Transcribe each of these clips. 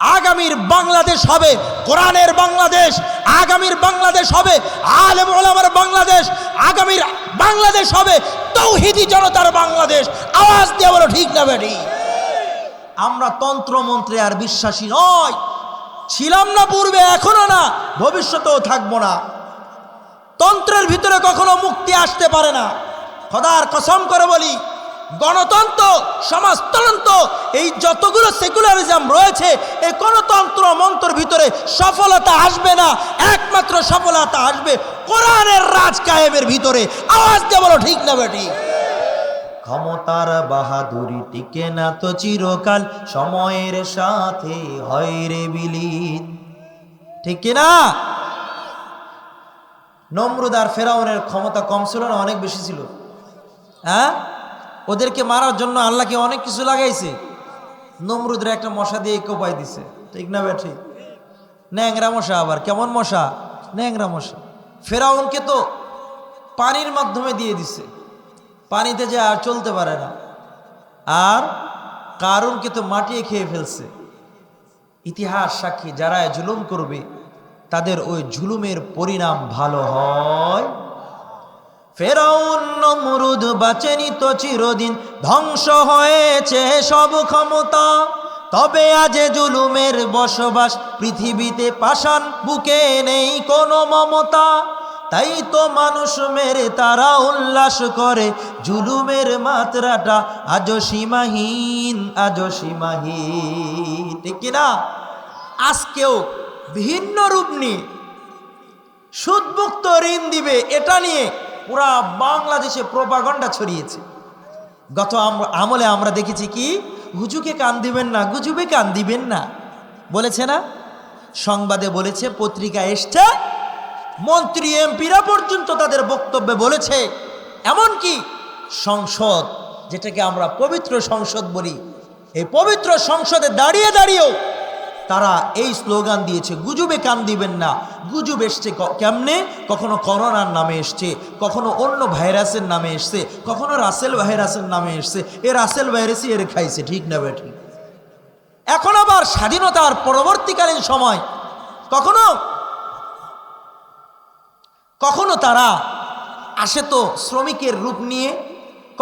আগামীর বাংলাদেশ হবে কোরআনের বাংলাদেশ, আগামীর বাংলাদেশ হবে আলেম ওলামার বাংলাদেশ, আগামীর বাংলাদেশ হবে তৌহিদি জনতার বাংলাদেশ। আওয়াজ দিয়ে বলো, ঠিক না বেটি? আমরা তন্ত্রমন্ত্রে আর বিশ্বাসী নয় ছিলাম না পূর্বে, এখনও না, ভবিষ্যতেও থাকব না। তন্ত্রের ভিতরে কখনো মুক্তি আসতে পারে না। খোদার কসম করে বলি গণতন্ত্র সমাজতন্ত্র এই যতগুলো সেকুলারিজম রয়েছে এই গণতন্ত্র মন্ত্রের ভিতরে সফলতা আসবে না একমাত্র সফলতা আসবে কোরআনের রাজ কায়েমের ভিতরে। আওয়াজ দিয়ে বলো ঠিক না বেটি? ক্ষমতার বাহাদুরি টিকে না তো চিরকাল সময়ের সাথে হয় রে বিলীন। ঠিক কিনা? নমরুদ আর ফেরাউনের ক্ষমতা কম ছিল না অনেক বেশি ছিল। হ্যাঁ? ওদেরকে মারার জন্য আল্লাহকে অনেক কিছু লাগাইছে। নমরুদের একটা মশা দিয়ে কোপাই দিছে। ঠিক না বেঠি? ন্যাংরা মশা আবার, কেমন মশা? ন্যাংরা মশা। ফেরাউনকে তো পানির মাধ্যমে দিয়ে দিছে। পানিতে যে আর চলতে পারে না। আর কারুনকে তো মাটিয়ে খেয়ে ফেলছে। ইতিহাস সাক্ষী, যারা জুলুম করবে, তাদের ওই জুলুমের পরিণাম ভালো হয়। ফেরাউন নমরুদ বাঁচেনি তো চিরদিন ধ্বংস হয়েছে সব ক্ষমতা। তবে আজ জুলুমের বসবাস পৃথিবীতে পাষাণ বুকে নেই কোনো মমতা। তাই তো মানুষ মেরে তারা উল্লাস করে, জুলুমের মাত্রাটা আজ সীমাহীন, আজও সীমাহীন। ঠিক কিনা আজকেও ভিন্ন রূপ নিয়ে সুদমুক্ত ঋণ দিবে এটা নিয়ে পুরা বাংলাদেশে প্রপাগণ্ডা ছড়িয়েছে। গত আম- আমলে আমরা দেখেছি কি, হুজুকে কান দিবেন না, গুজুবে কান দিবেন না। বলেছে না? সংবাদে বলেছে, পত্রিকা এসছে, মন্ত্রী, এমপিরা পর্যন্ত তাদের বক্তব্যে বলেছে, এমনকি সংসদ, যেটাকে আমরা পবিত্র সংসদ বলি, এই পবিত্র সংসদে দাঁড়িয়ে দাঁড়িয়েও তারা এই স্লোগান দিয়েছে, গুজবে কান দিবেন না। গুজব এসছে কেমনে? কখনো করোনার নামে এসছে, কখনো অন্য ভাইরাসের নামে এসছে, কখনো রাসেল ভাইরাসের নামে এসছে। এ রাসেল ভাইরাসই এর খাইছে, ঠিক না বেঠিক এখন আবার স্বাধীনতার পরবর্তীকালীন সময়, কখনো? কখনো তারা আসে তো শ্রমিকের রূপ নিয়ে,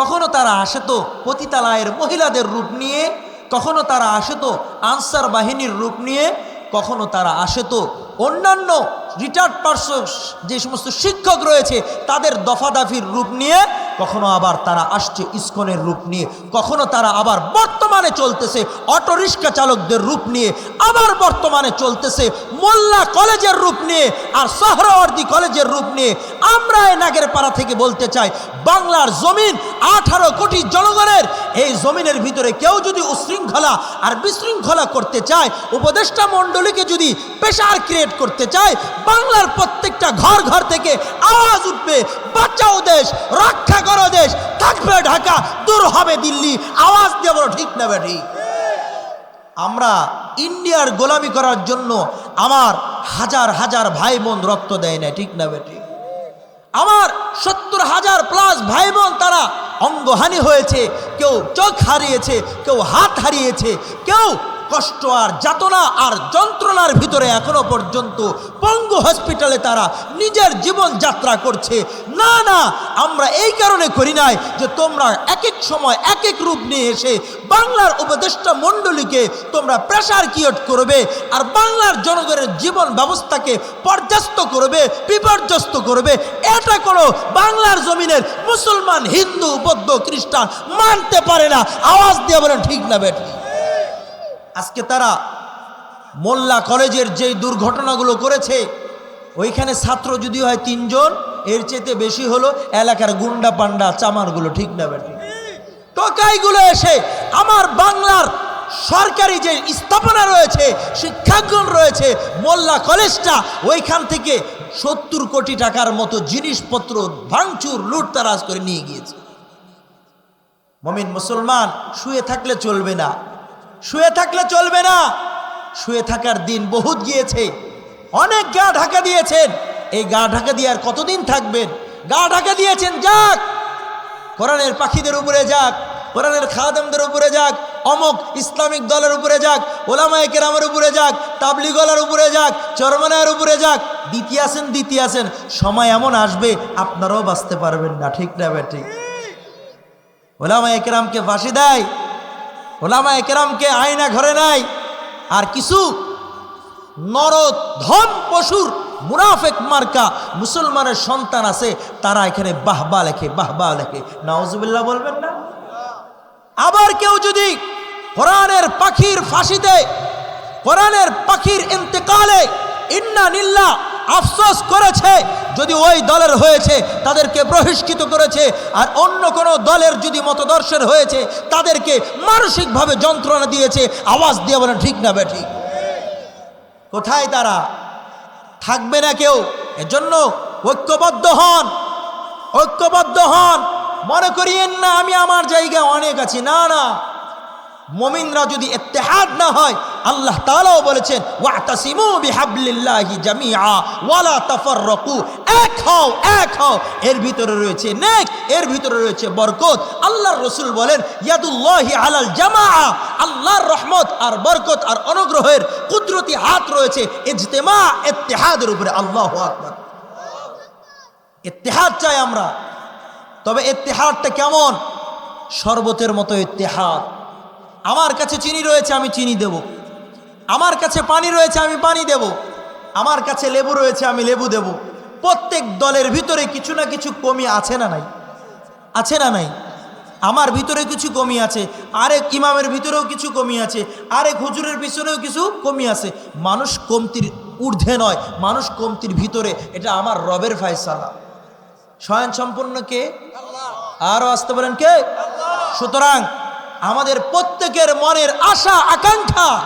কখনো তারা আসে তো পতিতালয়ের মহিলাদের রূপ নিয়ে কখনো তারা আসে তো আনসার বাহিনীর রূপ নিয়ে, কখনো তারা আসে তো অন্যান্য রিটায়ার্ড পার্সন যে সমস্ত শিক্ষক রয়েছে তাদের দফাদাফির রূপ নিয়ে কখনো আবার তারা আসছে ইস্কনের রূপ নিয়ে, কখনো তারা আবার বর্তমানে চলতেছে অটোরিক্সা চালকদের রূপ নিয়ে, আবার বর্তমানে চলতেছে মোল্লা কলেজের রূপ নিয়ে আর সহরাওয়ার্দি কলেজের রূপ নিয়ে। আমরা নাগের পাড়া থেকে বলতে চাই, বাংলার জমিন আঠারো কোটি জনগণের। এই জমিনের ভিতরে কেউ যদি উশৃঙ্খলা আর বিশৃঙ্খলা করতে চায়, উপদেষ্টা মণ্ডলীকে যদি পেশার ক্রিয়েট করতে চায়, বাংলার প্রত্যেকটা ঘর ঘর থেকে আওয়াজ উঠবে, বাঁচাও দেশ, রক্ষা করো দেশ, থাকবে ঢাকা, দূর হবে দিল্লি। আওয়াজ দিয়ে বলো, ঠিক না ঠিক? আমরা ইন্ডিয়ার গোলামি করার জন্য আমার হাজার হাজার ভাই বোন রক্ত দেয় না ঠিক না বেটি আমার সত্তর হাজার প্লাস ভাই বোন তারা অঙ্গহানি হয়েছে, কেউ চোখ হারিয়েছে, কেউ হাত হারিয়েছে, কেউ কষ্ট আর যাতনা আর যন্ত্রণার ভিতরে এখনও পর্যন্ত পঙ্গু হসপিটালে তারা নিজের জীবন যাত্রা করছে। না না, আমরা এই কারণে করি নাই যে তোমরা এক এক সময় এক এক রূপ নিয়ে এসে বাংলার উপদেষ্টা মণ্ডলীকে তোমরা প্রেশার কিয়ট করবে আর বাংলার জনগণের জীবন ব্যবস্থাকে পর্যাস্ত করবে, বিপর্যস্ত করবে। এটা কোনো বাংলার জমিনের মুসলমান, হিন্দু, বৌদ্ধ, খ্রিস্টান মানতে পারে না। আওয়াজ দিয়ে বলেন, ঠিক না, বেটি। আজকে তারা মোল্লা কলেজের যেই দুর্ঘটনাগুলো করেছে, ওইখানে ছাত্র যদি হয় তিনজন, এর চেয়ে বেশি হলো এলাকার গুন্ডা পান্ডা চামারগুলো, ঠিক না বেটি টোকাইগুলো এসে আমার বাংলার সরকারি যে স্থাপনা রয়েছে, শিক্ষাঙ্গন রয়েছে, মোল্লা কলেজটা ওইখান থেকে সত্তর কোটি টাকার মতো জিনিসপত্র ভাঙচুর, লুটতারাজ করে নিয়ে গিয়েছে। মমিন মুসলমান শুয়ে থাকলে চলবে না। শুয়ে থাকলে চলবে না। শুয়ে থাকার দিন বহুত গিয়েছে। অনেক গা ঢাকা দিয়েছেন। এই গা ঢাকা দিয়ে আর কতদিন থাকবেন? গা ঢাকা দিয়েছেন, যাক। কোরআনের পাখিদের উপরে যাক, কোরআনের খাদেমদের উপরে যাক, অমক ইসলামিক দলের উপরে যাক, ওলামায় কেরামের উপরে যাক, তাবলিগলার উপরে যাক, চরমনায়ের উপরে যাক, দ্বিতীয় আছেন দ্বিতীয় আছেন, সময় এমন আসবে, আপনারাও বাঁচতে পারবেন না, ঠিক না বে ঠিক। ওলামা একরামকে ফাঁসি দেয়। ওলামা একরামকে আয়না ঘরে নাই। আর কিছু নরধম পশুর মুনাফেক মার্কা মুসলমানের সন্তান আছে, তারা এখানে বাহবা লেখে বাহবা লেখে। নওয়াজুবিল্লাহ বলবেন না? আবার কেউ যদি কোরআনের পাখির ফাঁসিতে, কোরআনের পাখির ইন্তেকালে ইন্না নিল্লা আফসোস করেছে যদি ওই দলের হয়েছে, তাদেরকে বহিষ্কৃত করেছে, আর অন্য কোনো দলের যদি মতদর্শের হয়েছে, তাদেরকে মানসিকভাবে যন্ত্রণা দিয়েছে, আওয়াজ দিয়ে বলে ঠিক না বেঠিক কোথায় তারা? থাকবে না কেউ। এজন্য ঐক্যবদ্ধ হন। ঐক্যবদ্ধ হন। মনে করিয়েন না, আমি আমার জায়গায় অনেক আছি। না না। মমিনরা যদি ইত্তেহাদ না হয়, আল্লাহ তাআলাও বলেছেন এক হও এক হও, এর ভিতরে রয়েছে নেক, এর ভিতরে রয়েছে বরকত। আল্লাহর রাসূল বলেন, ইয়াদুল্লাহি আলাল জামাআ। আল্লাহর রহমত আর বরকত আর অনুগ্রহের কুদরতি হাত রয়েছে, ইজতিমা, ইত্তেহাদের উপরে। আল্লাহু আকবার। ইত্তেহাদ চাই আমরা। তবে ইত্তেহাদটা কেমন? শরবতের মতো ইত্তেহাদ। আমার কাছে চিনি রয়েছে, আমি চিনি দেব। আমার কাছে পানি রয়েছে, আমি পানি দেব। আমার কাছে লেবু রয়েছে, আমি লেবু দেব। প্রত্যেক দলের ভিতরে কিছু না কিছু কমি আছে না নাই? আছে না নাই? আমার ভিতরে কিছু কমি আছে, আরেক ইমামের ভিতরেও কিছু কমি আছে, আরেক হুজুরের পিছনেও কিছু কমি আছে। মানুষ কমতির ঊর্ধ্বে নয়, মানুষ কমতির ভিতরে। এটা আমার রবের ফায়সালা। স্বয়ং সম্পূর্ণ কে? আরও আসতে পারেন কে? সুতরাং আমাদের প্রত্যেকের মনের আশা, আকাঙ্ক্ষা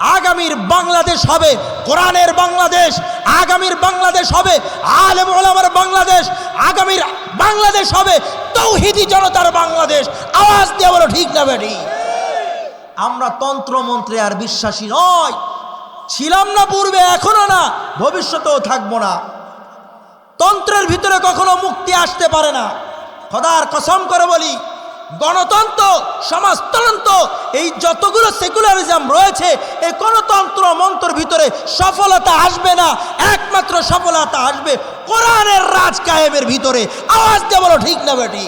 আগামীর বাংলাদেশ হবে, কোরআনের বাংলাদেশ, আগামীর বাংলাদেশ হবে, আলেম ওলামার বাংলাদেশ, আগামীর বাংলাদেশ হবে, তৌহিদি জনতার বাংলাদেশ। আওয়াজ দিয়ে বলো, ঠিক না বেটি? আমরা তন্ত্রমন্ত্রে আর বিশ্বাসী নয় ছিলাম না পূর্বে, এখনও না, ভবিষ্যতেও থাকব না। তন্ত্রের ভিতরে কখনো মুক্তি আসতে পারে না। খোদার কসম করে বলি গণতন্ত্র, সমাজতন্ত্র, এই যতগুলো সেকুলারিজম রয়েছে, এই গণতন্ত্র মন্ত্রের ভিতরে সফলতা আসবে না, একমাত্র সফলতা আসবে কোরআনের রাজ কায়েমের ভিতরে। আওয়াজ দিয়ে বলো, ঠিক না বেটি?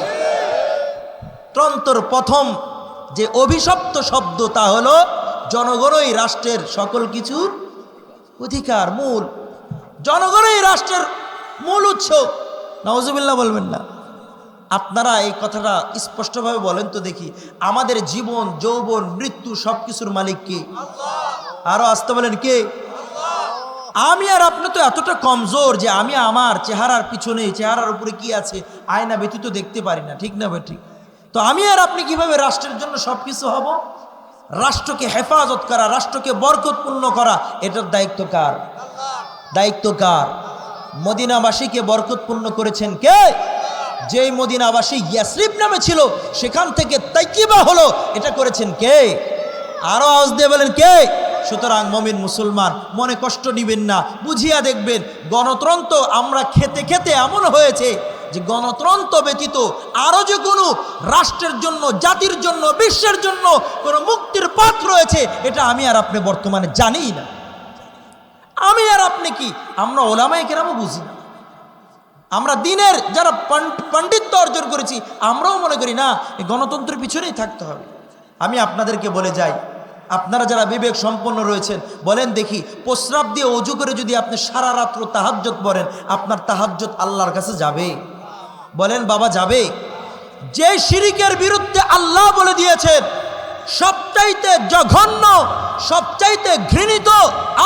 তন্ত্র প্রথম যে অভিশপ্ত শব্দ, তা হলো জনগণই রাষ্ট্রের সকল কিছুর অধিকার, মূল। জনগণই রাষ্ট্রের মূল উৎস। নওয়াজুবিল্লাহ বলবেন না। আপনারা এই কথাটা স্পষ্টভাবে বলেন তো দেখি আমাদের জীবন যৌবন মৃত্যু সব কিছুর মালিক কে? আরও আসতে বলেন কে? আমি আর আপনি তো এতটা কমজোর যে আমি আমার চেহারার পিছনে চেহারার উপরে কি আছে আয়না ব্যতীত দেখতে পারি না ঠিক না ভাই ঠিক? তো আমি আর আপনি কীভাবে রাষ্ট্রের জন্য সব কিছু হব? রাষ্ট্রকে হেফাজত করা রাষ্ট্রকে বরকতপূর্ণ করা এটার দায়িত্ব কার? দায়িত্ব কার? মদিনাবাসীকে বরকতপূর্ণ করেছেন কে? যেই মদিনাবাসী ইয়াসরিফ নামে ছিল, সেখান থেকে তাইকিবা হলো। এটা করেছেন কে? আরও আওয়াজ দিয়ে বলেন কে? সুতরাং মমিন মুসলমান, মনে কষ্ট নিবেন না, বুঝিয়া দেখবেন, গণতন্ত্র আমরা খেতে খেতে এমন হয়েছে যে গণতন্ত্র ব্যতীত আরও যে কোনো রাষ্ট্রের জন্য, জাতির জন্য, বিশ্বের জন্য কোনো মুক্তির পথ রয়েছে, এটা আমি আর আপনি বর্তমানে জানি না। আমি আর আপনি কি? আমরা ওলামাই কেরামও বুঝি না। আমরা দিনের যারা পণ্ড- পণ্ডিত্য অর্জন করেছি, আমরাও মনে করি না, এই গণতন্ত্রের পিছনেই থাকতে হবে। আমি আপনাদেরকে বলে যাই, আপনারা যারা বিবেক সম্পন্ন রয়েছেন, বলেন দেখি, প্রস্রাব দিয়ে অজু করে যদি আপনি সারা রাত্র তাহাজ্জত পড়েন, আপনার তাহাজ্জত আল্লাহর কাছে যাবে? বলেন, বাবা, যাবে। যে শিরিকের বিরুদ্ধে আল্লাহ বলে দিয়েছেন সবচাইতে জঘন্য, সবচাইতে ঘৃণিত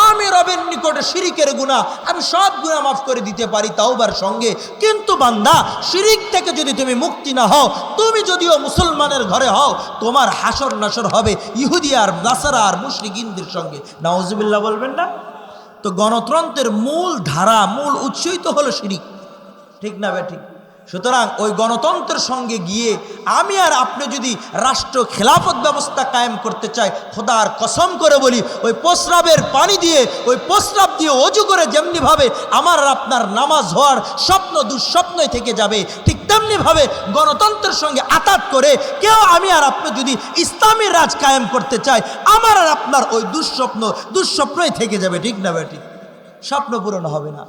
আমি রবের নিকটে শিরিকের গুণা আমি সব গুণা মাফ করে দিতে পারি তাওবার সঙ্গে। কিন্তু বান্দা, শিরিক থেকে যদি তুমি মুক্তি না হও, তুমি যদিও মুসলমানের ঘরে হও, তোমার হাসর নাসর হবে ইহুদি আর নাসারা আর মুশরিকিনদের সঙ্গে। নাওজুবিল্লাহ বলবেন না? তো গণতন্ত্রের মূল ধারা, মূল উৎসই তো হলো শিরিক। ঠিক না বে, ঠিক? সুতরাং ওই গণতন্ত্রের সঙ্গে গিয়ে আমি আর আপনি যদি রাষ্ট্র খেলাফত ব্যবস্থা কায়েম করতে চাই, খোদার কসম করে বলি, ওই প্রস্রাবের পানি দিয়ে, ওই প্রস্রাব দিয়ে অজু করে যেমনিভাবে আমার আর আপনার নামাজ হওয়ার স্বপ্ন দুঃস্বপ্নই থেকে যাবে, ঠিক তেমনিভাবে গণতন্ত্রের সঙ্গে আতাত করে কেউ আমি আর আপনি যদি ইসলামী রাজ কায়েম করতে চাই, আমার আর আপনার ওই দুঃস্বপ্ন দুঃস্বপ্নই থেকে যাবে, ঠিক না বেটি স্বপ্ন পূরণ হবে না।